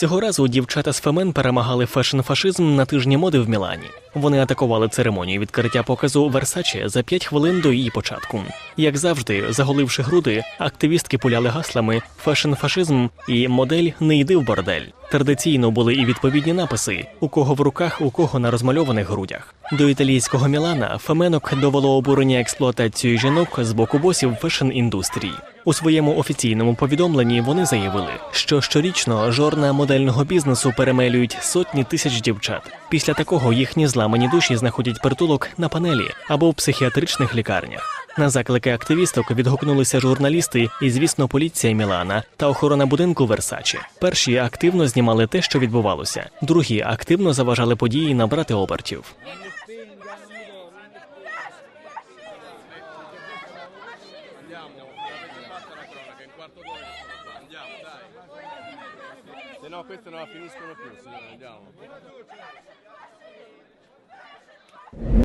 Цього разу дівчата з Фемен перемагали фешн-фашизм на тижні моди в Мілані. Вони атакували церемонію відкриття показу Версаче за 5 хвилин до її початку. Як завжди, заголивши груди, активістки пуляли гаслами фешн-фашизм і модель не йди в бордель. Традиційно були і відповідні написи: у кого в руках, у кого на розмальованих грудях. До італійського Мілана Феменок довело обурення експлуатацією жінок з боку босів фешн-індустрії. У своєму офіційному повідомленні вони заявили, що щорічно жорна модельного бізнесу перемелюють сотні тисяч дівчат. Після такого їхні зламані душі знаходять притулок на панелі або в психіатричних лікарнях. На заклики активісток відгукнулися журналісти і, звісно, поліція Мілана та охорона будинку Версачі. Перші активно знімали те, що відбувалося. Другі активно заважали події набрати обертів. fatta la cronaca, in quarto d'ora andiamo, dai. Se no queste non la finiscono più, signore andiamo.